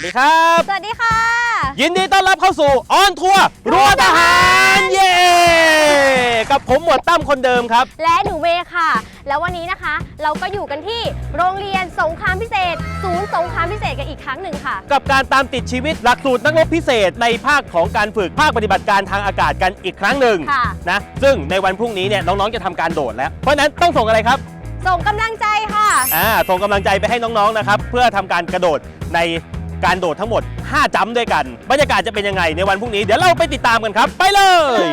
วัสดีครับ สวัสดีค่ะ ยินดีต้อนรับเข้าสู่ออนทัวร์รั้วทหารเย้กับผมหมวดตั้มคนเดิมครับ และหนูเวย์ค่ะ แล้ววันนี้นะคะ เราก็อยู่กันที่โรงเรียนสงครามพิเศษ ศูนย์สงครามพิเศษกันอีกครั้งหนึ่งค่ะ กับการตามติดชีวิตหลักสูตรนักรบพิเศษในภาคของการฝึกภาคปฏิบัติการทางอากาศกันอีกครั้งหนึ่งค่ะ นะซึ่งในวันพรุ่งนี้เนี่ยน้องๆจะทำการโดดแล้ว เพราะฉะนั้นต้องส่งอะไรครับ ส่งกำลังใจค่ะ อ่าส่งกำลังใจไปให้น้องๆนะครับ เพื่อทำการกระโดดใน การโดดทั้งหมด 5 จัมป์ด้วยกัน บรรยากาศจะเป็นยังไงในวันพรุ่งนี้ เดี๋ยวเราไปติดตามกันครับ ไปเลย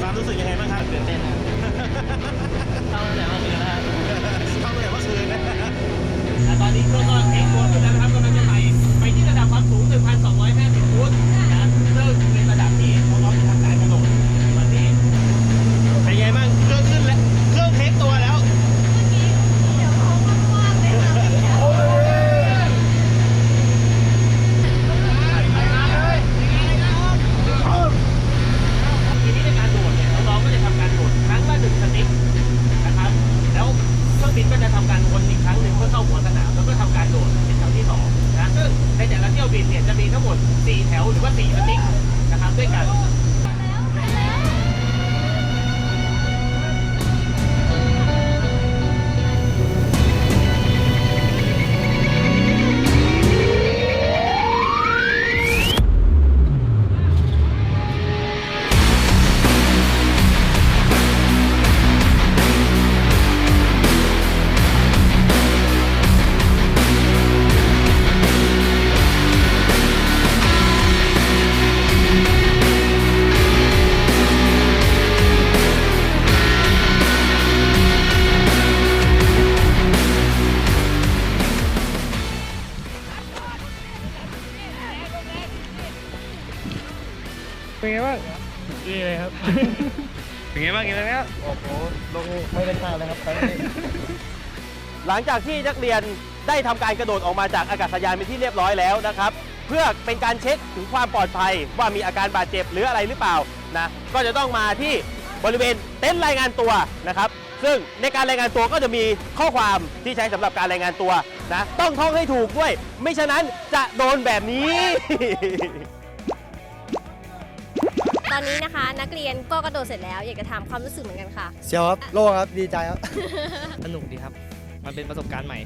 ความรู้สึกยังไงบ้างครับตื่นเต้นเข้าแต่เมื่อคืนนะเข้าแต่เมื่อคืนนะตอนนี้เครื่องก็เทคตัวขึ้นแล้วนะครับกำลังจะไต่ไปที่ระดับความสูง 1,250 ฟุตนะซึ่งเป็นระดับที่น้องๆจะทำการกระโดดในวันนี้เป็นไงบ้างเครื่องขึ้นแล้วเครื่องเทคตัวแล้ว ทีนี้ในการโดดเนี่ยน้องๆก็จะทำการโดดครั้งละหนึ่งสเต็ปนะครับ แล้วเครื่องบินก็จะทำการวนอีกครั้งหนึ่งเพื่อเข้าหัวสนามแล้วก็ทำการโดดเป็นครั้งที่สองนะซึ่งในแต่ละเที่ยวบินเนี่ยจะมีทั้งหมด 4 แถว หรือว่า4สติ๊กนะครับด้วยกัน เป็นไงบ้างดีเลยครับ เป็นไงบ้างกินแล้ว โอ้โหลงไม่ได้ท่าเลยครับครั้งนี้หลังจากที่นักเรียนได้ทำการกระโดดออกมาจากอากาศยานเป็นที่เรียบร้อยแล้วนะครับ เพื่อเป็นการเช็คถึงความปลอดภัยว่ามีอาการบาดเจ็บหรืออะไรหรือเปล่านะก็จะต้องมาที่บริเวณเต็นท์รายงานตัวนะครับ ซึ่งในการรายงานตัวก็จะมีข้อความที่ใช้สำหรับการรายงานตัวนะต้องท่องให้ถูกด้วย ไม่ฉะนั้นจะโดนแบบนี้ ตอนนี้นะคะ นักเรียนก็กระโดดเสร็จแล้ว อยากจะถามความรู้สึกเหมือนกันค่ะ เชียวครับโล่งครับดีใจครับ สนุกดีครับ มันเป็นประสบการณ์ใหม่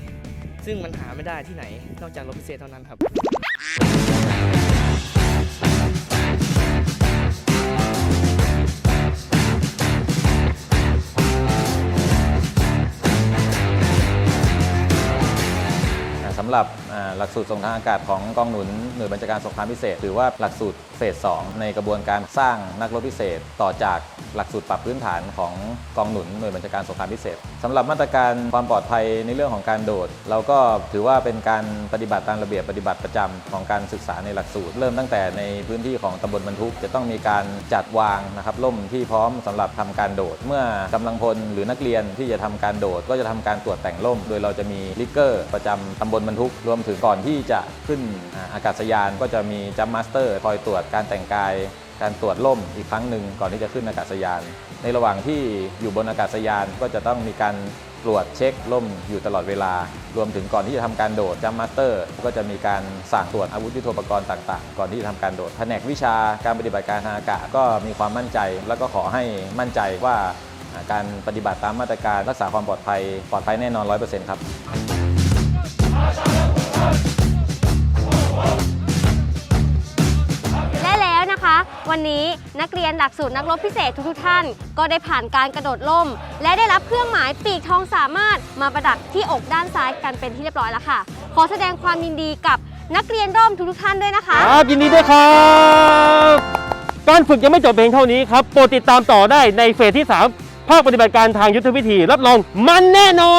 ซึ่งมันหาไม่ได้ที่ไหน นอกจากรถพิเศษเท่านั้นครับ อ่าสำหรับอ่า หลักสูตรส่งทางอากาศของกองหนุนหน่วยบัญชาการสงครามพิเศษถือว่าหลักสูตรเฟส 2 ในกระบวนการสร้างนักรบพิเศษ ต่อจากหลักสูตรปรับพื้นฐานของกองหนุนหน่วยบัญชาการสงครามพิเศษสำหรับมาตรการความปลอดภัยในเรื่องของการโดด เราก็ถือว่าเป็นการปฏิบัติตามระเบียบปฏิบัติประจำของการศึกษาในหลักสูตร เริ่มตั้งแต่ในพื้นที่ของตำบลบรรทุก จะต้องมีการจัดวางนะครับล่มที่พร้อมสำหรับทำการโดด เมื่อกำลังพลหรือนักเรียนที่จะทำการโดด ก็จะทำการตรวจแต่งล่ม โดยเราจะมีลิกเกอร์ประจำตำบลบรรทุกรวมถึงก่อนที่จะขึ้นอากาศยานก็จะมีจัมมาสเตอร์คอยตรวจการแต่งกาย การตรวจล่มอีกครั้งหนึ่งก่อนที่จะขึ้นอากาศยาน ในระหว่างที่อยู่บนอากาศยานก็จะต้องมีการตรวจเช็คล่มอยู่ตลอดเวลา รวมถึงก่อนที่จะทำการโดดจัมมาสเตอร์ ก็จะมีการสั่งตรวจอาวุธยุทโธปกรณ์ต่างๆ ก่อนที่จะทำการโดดแผนกวิชาการปฏิบัติการทางอากาศก็มีความมั่นใจ แล้วก็ขอให้มั่นใจว่าอ่าการปฏิบัติตามมาตรการรักษาความปลอดภัยปลอดภัยแน่นอน 100%ครับ วันนี้นักเรียนหลักสูตรนักรบพิเศษทุกๆท่าน ก็ได้ผ่านการกระโดดล่ม และได้รับเครื่องหมายปีกทองสามารถมาประดับที่อกด้านซ้ายกันเป็นที่เรียบร้อยแล้วค่ะ ขอแสดงความยินดีกับนักเรียนร่มทุกๆท่านด้วยนะคะ ครับยินดีด้วยครับ การฝึกยังไม่จบเพียงเท่านี้ครับ โปรดติดตามต่อได้ในเฟสที่ 3 ภาคปฏิบัติการทางยุทธวิธี รับรองมันแน่นอ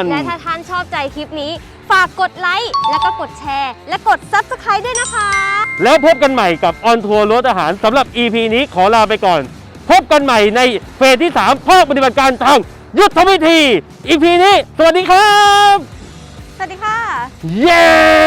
น และถ้าท่านชอบใจคลิปนี้ ฝากกดไลค์แล้วก็กดแชร์ และกด Subscribe ด้วยนะคะ แล้วพบกันใหม่กับออนทัวร์รถอาหารสำหรับ EP นี้ขอลาไปก่อน พบกันใหม่ในเฟสที่ 3 ภาคปฏิบัติการทางยุทธวิธี EP นี้ สวัสดีครับ สวัสดีค่ะ เย้